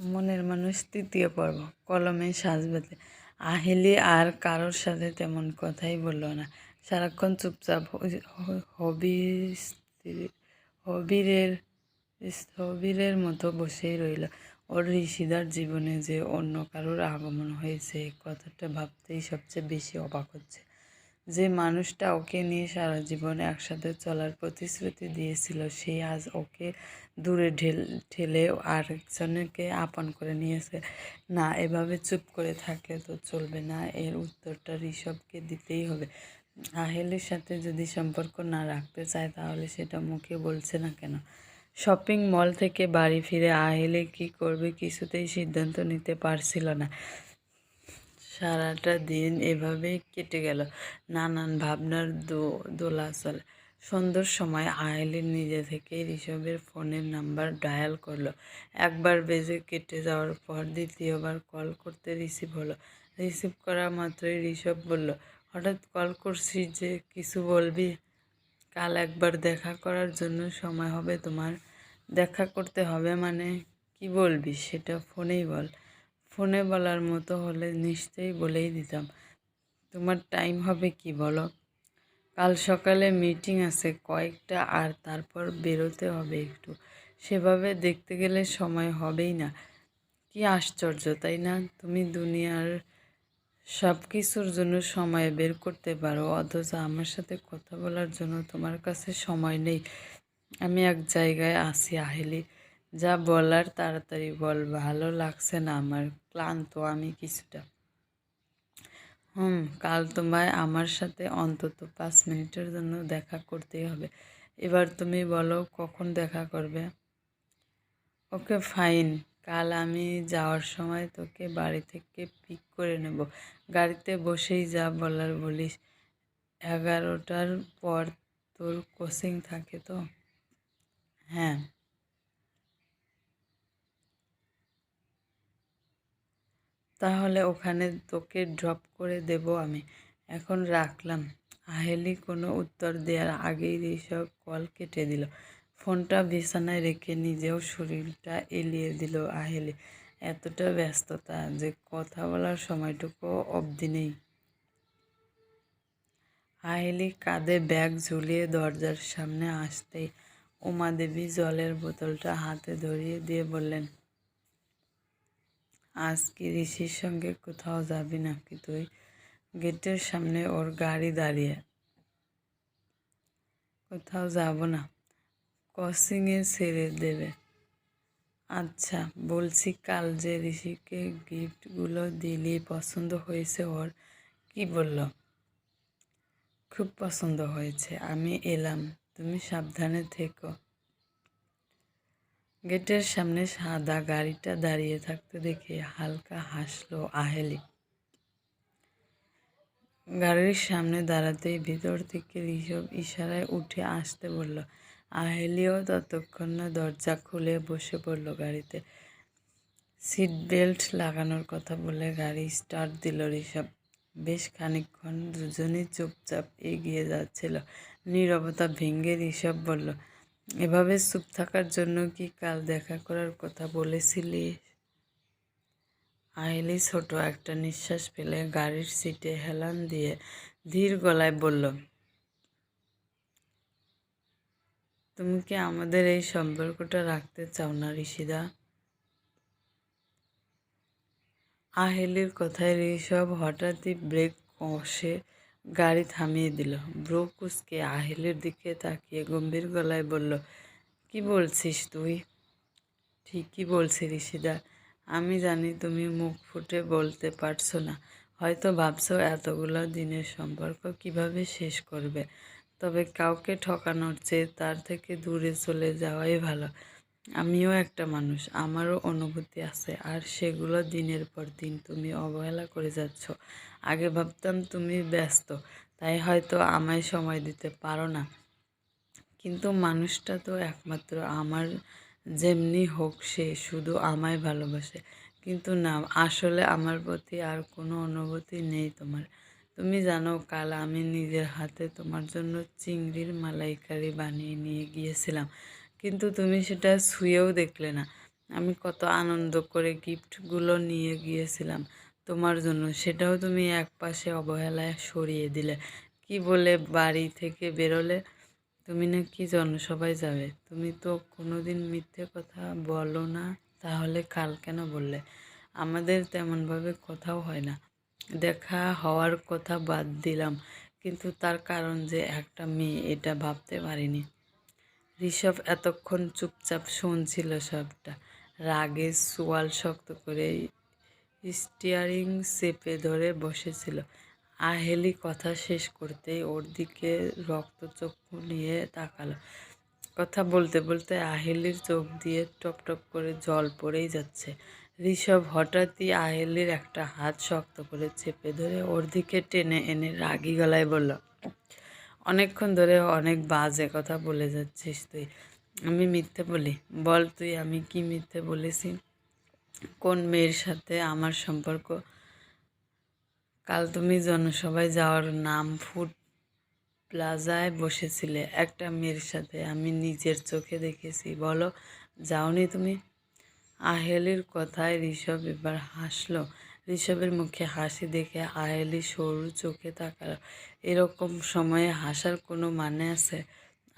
মনের মানুষ তৃতীয় পর্ব, কলমে সাজবেতে আহেলি আর কারোর সাথে তেমন কথাই বলল না। সারাক্ষণ চুপচাপ হবি হবিরের স্থবিরের মতো বসেই রইল। ওর ঋষিদার জীবনে যে অন্য কারোর আগমন হয়েছে কথাটা ভাবতেই সবচেয়ে বেশি অবাক হচ্ছে। যে মানুষটা ওকে নিয়ে সারা জীবন একসাথে চলার প্রতিশ্রুতি দিয়েছিল, সে আজ ওকে দূরে ঢেল, ঠেলে আরেকজনকে আপন করে নিয়েছে। না, এভাবে চুপ করে থাকে তো চলবে না, এর উত্তরটা ঋষভকে দিতেই হবে। আহেলের সাথে যদি সম্পর্ক না রাখতে চায়, তাহলে সেটা মুখে বলছে না কেন? শপিং মল থেকে বাড়ি ফিরে আহেলে কি করবে কিছুতেই সিদ্ধান্ত নিতে পারছিল না। সারাটা দিন এভাবেই কেটে গেল। নানান ভাবনার দোলাচল। সন্ধ্যার সময় আয়েলিন নিজে থেকে ঋষভের ফোনের নাম্বার ডায়াল করল। একবার বেজে কেটে যাওয়ার পর দ্বিতীয়বার কল করতে রিসিভ হলো। রিসিভ করা মাত্রই ঋষভ বলল, হঠাৎ কল করছি যে কিছু বলবি? কাল একবার দেখা করার জন্য সময় হবে তোমার। দেখা করতে হবে মানে কি বলবি সেটা ফোনেই বল। ফোনে বলার মতো হলে নিশ্চয়ই বলেই দিতাম। তোমার টাইম হবে কি বলো? কাল সকালে মিটিং আছে, কয়েকটা আর তারপর বেরোতে হবে একটু। সেভাবে দেখতে গেলে সময় হবেই না। কি আশ্চর্য, তাই না? তুমি দুনিয়ার সব কিছুর জন্য সময় বের করতে পারো, অথচ আমার সাথে কথা বলার জন্য তোমার কাছে সময় নেই। আমি এক জায়গায় আছি, আহেলি। যা বলার তাড়াতাড়ি বল, ভালো লাগছে না আমার, ক্লান্ত আমি কিছুটা। হুম, কাল তোমায় আমার সাথে অন্তত পাঁচ মিনিটের জন্য দেখা করতেই হবে। এবার তুমি বলো কখন দেখা করবে? Okay, fine. কাল আমি যাওয়ার সময় তোকে বাড়ি থেকে পিক করে নেব। গাড়িতে বসেই যা বলার বলিস। এগারোটার পর তোর কোচিং থাকে তো? হ্যাঁ। তাহলে ওখানে তোকে ড্রপ করে দেব আমি। এখন রাখলাম। আহেলি কোনো উত্তর দেওয়ার আগেই ঋষভ কল কেটে দিল। ফোনটা বিছানায় রেখে নিজেও শরীরটা এলিয়ে দিল আহেলি। এতটা ব্যস্ততা যে কথা বলার সময়টুকু অবধি নেই। আহেলি কাঁধে ব্যাগ ঝুলিয়ে দরজার সামনে আসতেই উমা দেবী জলের বোতলটা হাতে ধরিয়ে দিয়ে বললেন আজ কি ঋষির সঙ্গে কোথাও যাবি নাকি তুই? গেটের সামনে ওর গাড়ি দাঁড়িয়ে। কোথাও যাব না। ক্রসিংয়ে ছেড়ে দেবে। আচ্ছা বলছি কাল যে ঋষিকে গিফটগুলো দিলি, পছন্দ হয়েছে ওর, কি বলল? খুব পছন্দ হয়েছে, আমি এলাম, তুমি সাবধানে থেকো। গেটের সামনে সাদা গাড়িটা দাঁড়িয়ে থাকতে দেখে হালকা হাসলো আহেলি। গাড়ির সামনে দাঁড়াতেই ভিতর থেকে ঋষভ ইশারায় উঠে আসতে বলল, আহেলিও ততক্ষণ না দরজা খুলে বসে পড়ল গাড়িতে। সিট বেল্ট লাগানোর কথা বলে গাড়ি স্টার্ট দিল ঋষভ। বেশ খানিকক্ষণ দুজনেই চুপচাপ এগিয়ে যাচ্ছিল। নীরবতা ভেঙে ঋষভ বলল এভাবে চুপ থাকার জন্য কি কাল দেখা করার কথা বলেছিলি? আইলি ছোট একটা নিঃশ্বাস ফেলে গাড়ির সিটে হেলান দিয়ে ধীর গলায় বলল, তুমি কি আমাদের এই সম্পর্কটা রাখতে চাও না, ঋষিদা? আহেলির কথায় ঋষভ হঠাৎই ব্রেক কষে গাড়ি থামিয়ে দিল। ব্রো কুচকে আহিলের দিকে তাকিয়ে গম্ভীর গলায় বলল, কি বলছিস তুই? ঠিকই বলছি ঋষিদা। আমি জানি তুমি মুখ ফুটে বলতে পারছ না। হয়তো ভাবছ এতগুলো দিনের সম্পর্ক কীভাবে শেষ করবে। তবে কাউকে ঠকানোর চেয়ে তার থেকে দূরে চলে যাওয়াই ভালো। আমিও একটা মানুষ, আমারও অনুভূতি আছে। আর সেগুলো দিনের পর দিন তুমি অবহেলা করে যাচ্ছ। আগে ভাবতাম তুমি ব্যস্ত, তাই হয়তো আমায় সময় দিতে পারো না। কিন্তু মানুষটা তো একমাত্র আমার যেমনি হোক, সে শুধু আমায় ভালোবাসে। কিন্তু না, আসলে আমার প্রতি আর কোনো অনুভূতি নেই তোমার। তুমি জানো, কাল আমি নিজের হাতে তোমার জন্য চিংড়ির মালাইকারি বানিয়ে নিয়ে গিয়েছিলাম। কিন্তু তুমি সেটা ছুঁয়েও দেখলে না। আমি কত আনন্দ করে গিফটগুলো নিয়ে গিয়েছিলাম তোমার জন্য। সেটাও তুমি এক পাশে অবহেলায় সরিয়ে দিলে। কি বলে বাড়ি থেকে বেরোলে? তুমি না কি জনসভায় যাবে? তুমি তো কোনোদিন মিথ্যে কথা বলো না, তাহলে কাল কেন বললে? আমাদের তেমনভাবে কথাও হয় না। দেখা হওয়ার কথা বাদ দিলাম, কিন্তু তার কারণ যে একটা মেয়ে, এটা ভাবতে পারিনি। ঋষভ এতক্ষণ চুপচাপ শুনছিল সবটা। রাগে সোয়াল শক্ত করে স্টিয়ারিং চেপে ধরে বসেছিল। আহেলি কথা শেষ করতেই ওর দিকে রক্তচক্ষু নিয়ে তাকালো। কথা বলতে বলতে আহেলির চোখ দিয়ে টপ টপ করে জল পড়েই যাচ্ছে। ঋষভ হঠাৎই আহেলির একটা হাত শক্ত করে চেপে ধরে ওর দিকে টেনে এনে রাগি গলায় বলল অনেকক্ষণ ধরে অনেক বাজে কথা বলে যাচ্ছিস তুই। আমি মিথ্যে বলি। বল তুই, আমি কি মিথ্যে বলেছি? কোন মেয়ের সাথে আমার সম্পর্ক? কাল তুমি জনসভায় যাওয়ার নাম ফুড প্লাজায় বসেছিলে একটা মেয়ের সাথে। আমি নিজের চোখে দেখেছি। বলো, যাওনি তুমি? আহেলির কথায় ঋষভ এবার হাসলো। ঋষভের মুখে হাসি দেখে আহেলি সরু চোখে তাকালো। এরকম সময়ে হাসার কোনো মানে আছে?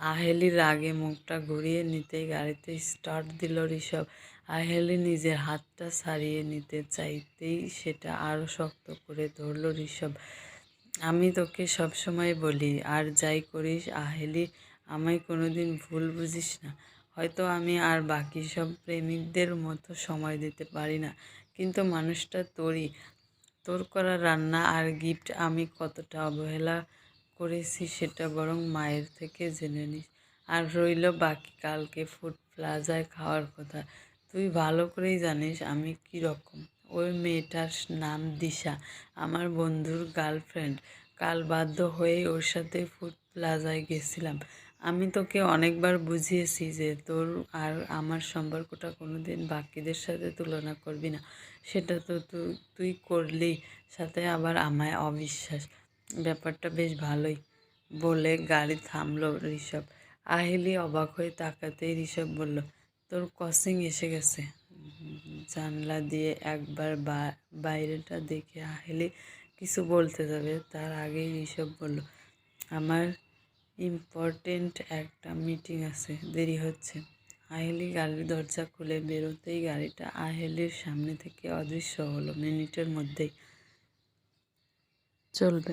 আহেলির আগে মুখটা ঘুরিয়ে নিতেই গাড়িতে স্টার্ট দিল ঋষভ। আহেলি নিজের হাতটা ছাড়িয়ে নিতে চাইতেই সেটা আরও শক্ত করে ধরল ঋষভ। আমি তোকে সবসময় বলি, আর যাই করিস আহেলি আমায় কোনোদিন ভুল বুঝিস না। হয়তো আমি আর বাকি সব প্রেমিকদের মতো সময় দিতে পারি না। কিন্তু মানুষটা তোরই। তোর করা রান্না আর গিফট আমি কতটা অবহেলা করেছি সেটা বরং মায়ের থেকে জেনে নিস। আর রইল বাকি কালকে ফুড প্লাজায় খাওয়ার কথা। তুই ভালো করেই জানিস আমি কী রকম ওই মেয়েটার নাম দিশা, আমার বন্ধুর গার্লফ্রেন্ড কাল বাধ্য হয়ে ওর সাথে ফুড প্লাজায় গেছিলাম। আমি তোকে অনেকবার বুঝিয়েছি যে তোর আর আমার সম্পর্কটা কোনো দিন বাকিদের সাথে তুলনা করবি না। সেটা তো তুই করলি সাথে আবার আমায় অবিশ্বাস। ব্যাপারটা বেশ ভালোই। বলে গাড়ি থামলো ঋষভ। আহিলি অবাক হয়ে তাকাতেই ঋষভ বলল, তোর কসিং এসে গেছে। জানলা দিয়ে একবার বাইরেটা দেখে আহিলি কিছু বলতে যাবে। তার আগেই ঋষভ বলল, আমার ইম্পর্টেন্ট একটা মিটিং আছে, দেরি হচ্ছে। আহেলি গাড়ির দরজা খুলে বেরোতেই গাড়িটা আহেলির সামনে থেকে অদৃশ্য হলো, মিনিটের মধ্যেই। চলবে।